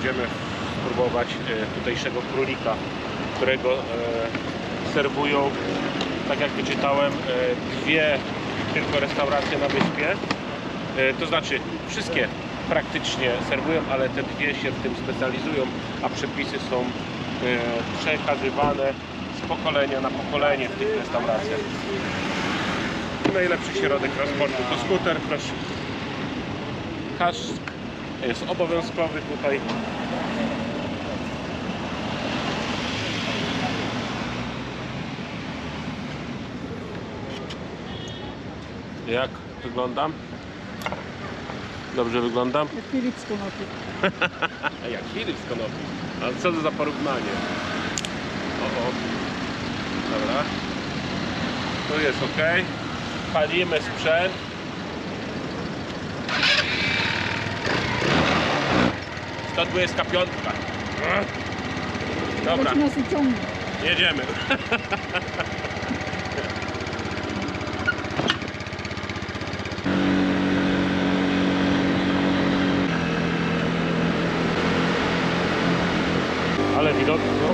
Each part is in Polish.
jedziemy spróbować e, tutejszego królika, którego e, serwują, tak jak wyczytałem, e, dwie tylko restauracje na wyspie. To znaczy wszystkie praktycznie serwują, ale te dwie się w tym specjalizują, a przepisy są przekazywane z pokolenia na pokolenie w tych restauracjach. Najlepszy środek transportu to skuter, proszę. Kask jest obowiązkowy tutaj. Jak wyglądam? Dobrze wyglądam? Jak Filip z konopi. A jak Filip z konopi. Ale co to za porównanie? O, o. Dobra. Tu jest ok. Palimy sprzęt. To 25. Dobra, nas uciągnie. jedziemy. Ale widok. No.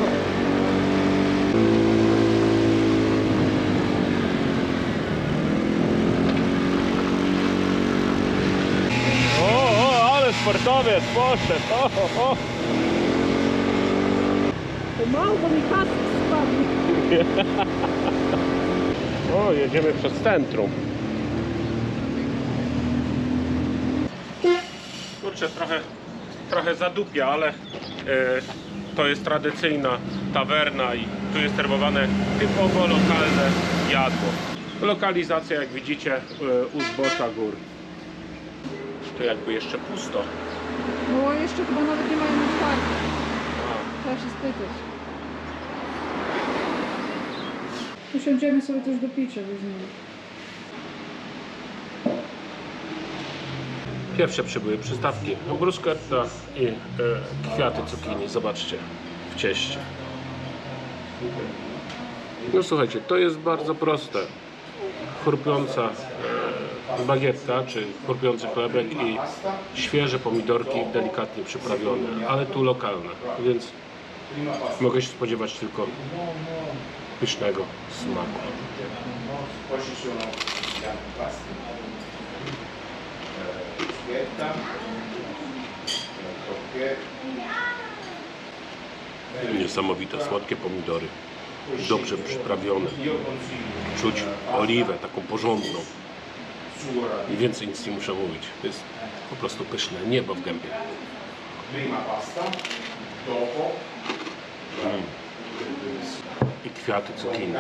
O, o, sportowiec poszedł. O, o, o. Pomału, bo mi kask spadł. o, jedziemy przez centrum. Kurczę, trochę, trochę zadupia, ale e, to jest tradycyjna tawerna i tu jest serwowane typowo lokalne jadło. Lokalizacja, jak widzicie, e, u zbocza gór. To jakby jeszcze pusto. No jeszcze chyba nawet nie mają otwarcia. Trzeba się spytać. Usiądziemy sobie też do picia weźmiemy. Pierwsze przybyły przystawki bruschetta i e, kwiaty cukinii. Zobaczcie, w cieście. No słuchajcie, to jest bardzo proste. Chrupiąca e, bagietka, czy chrupiący chlebek i świeże pomidorki delikatnie przyprawione, ale tu lokalne, więc mogę się spodziewać tylko pysznego smaku. Niesamowite, słodkie pomidory, dobrze przyprawione. Czuć oliwę, taką porządną. I więcej nic nie muszę mówić. To jest po prostu pyszne, niebo w gębie. dopo I kwiaty cukinii.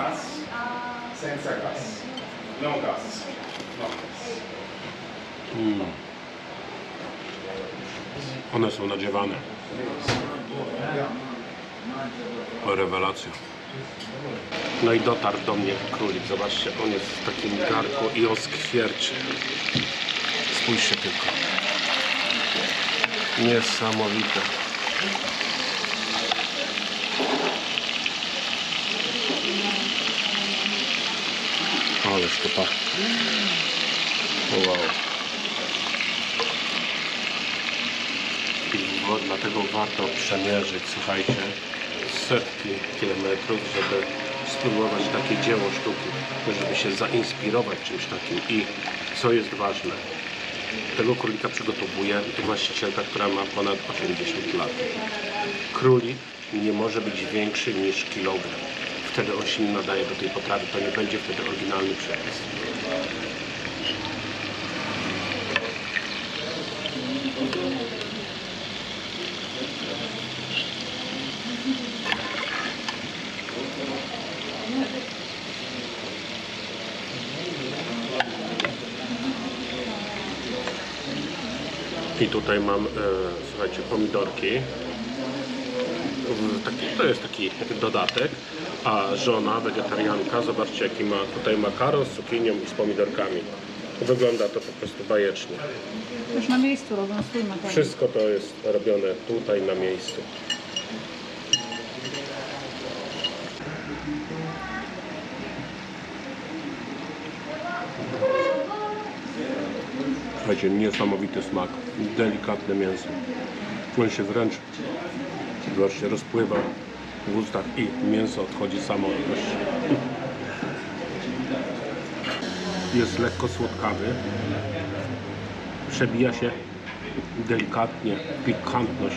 Mm. One są nadziewane. Rewelacja. No i dotarł do mnie królik. Zobaczcie, on jest w takim garku i on skwierczy. Spójrzcie tylko. Niesamowite. Pachnie. O, Wow. I wo- dlatego warto przemierzyć, słuchajcie, setki kilometrów, żeby spróbować takie dzieło sztuki, żeby się zainspirować czymś takim. I co jest ważne, tego królika przygotowuje właścicielka, która ma ponad 80 lat. Królik nie może być większy niż kilogram. Wtedy on się nie nadaje do tej potrawy, to nie będzie wtedy oryginalny przepis. I tutaj mam, e, słuchajcie, pomidorki. Taki, to jest taki dodatek. A żona, wegetarianka, zobaczcie jaki ma tutaj makaron z cukinią i z pomidorkami. Wygląda to po prostu bajecznie. Już na miejscu robią swój makaron. Wszystko to jest robione tutaj na miejscu. Słuchajcie, niesamowity smak, delikatne mięso. On się wręcz zobaczcie, rozpływa w ustach i mięso odchodzi samo. Też. Jest lekko słodkawy. Przebija się delikatnie pikantność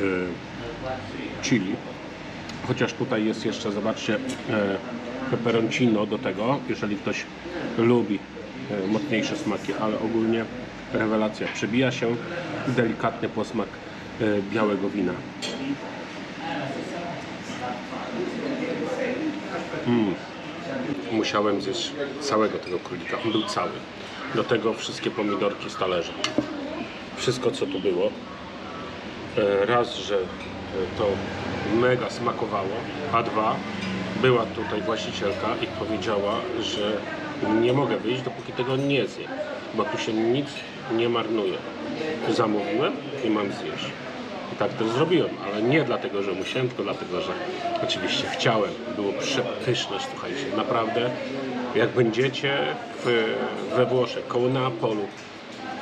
y, chili. Chociaż tutaj jest jeszcze, zobaczcie, e, peperoncino do tego, jeżeli ktoś lubi e, mocniejsze smaki, ale ogólnie rewelacja. Przebija się delikatny posmak e, białego wina. Mm. Musiałem zjeść całego tego królika. On był cały. Do tego wszystkie pomidorki z talerza. Wszystko co tu było. E, Raz, że e, to mega smakowało, a dwa, była tutaj właścicielka i powiedziała, że nie mogę wyjść, dopóki tego nie zjem, bo tu się nic nie marnuje. Zamówiłem i mam zjeść. I tak też zrobiłem, ale nie dlatego, że musiałem, tylko dlatego, że oczywiście chciałem. Było przepyszność, słuchajcie, naprawdę. Jak będziecie w, we Włoszech, koło Neapolu,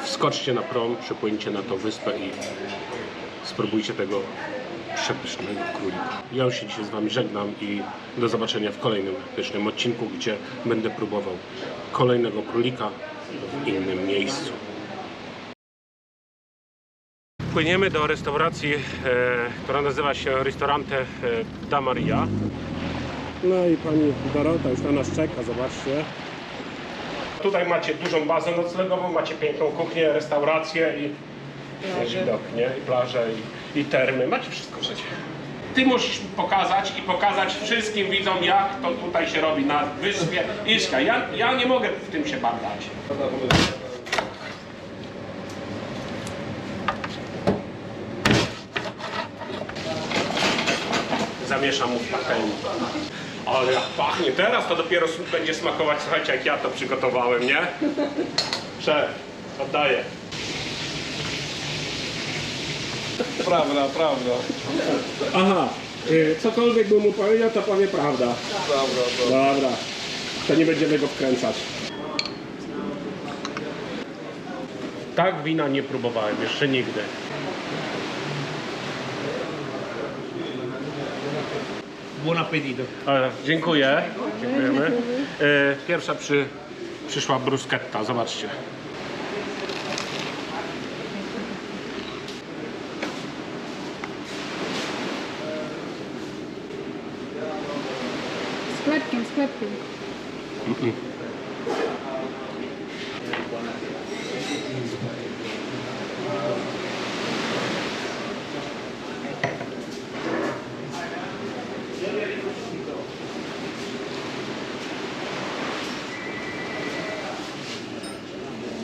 wskoczcie na prom, przypłyńcie na tą wyspę i spróbujcie tego przepysznego królika. Ja już się dzisiaj z Wami żegnam i do zobaczenia w kolejnym pysznym odcinku, gdzie będę próbował kolejnego królika w innym miejscu. Płyniemy do restauracji, e, która nazywa się Ristorante e, da Maria. No i pani Dorota już na nas czeka, zobaczcie. Tutaj macie dużą bazę noclegową, macie piękną kuchnię, restaurację i widok, nie? I plaże, i, i termy. Macie wszystko w. Ty musisz pokazać i pokazać wszystkim widzom, jak to tutaj się robi na wyspie Iszka. Ja, ja nie mogę w tym się badać. Zamieszam mu w patelni. Ale jak pachnie, teraz to dopiero będzie smakować, słuchajcie, jak ja to przygotowałem, nie? Szef, oddaję. Prawda, prawda. Aha, y, cokolwiek bym mu powiedział, to powie prawda. Prawda. Dobra, to nie będziemy go wkręcać. Tak wina nie próbowałem jeszcze nigdy. Buon appetito. E, dziękuję. Dziękujemy. E, pierwsza przy, przyszła bruschetta, zobaczcie. Captain Scripting. Mm -mm.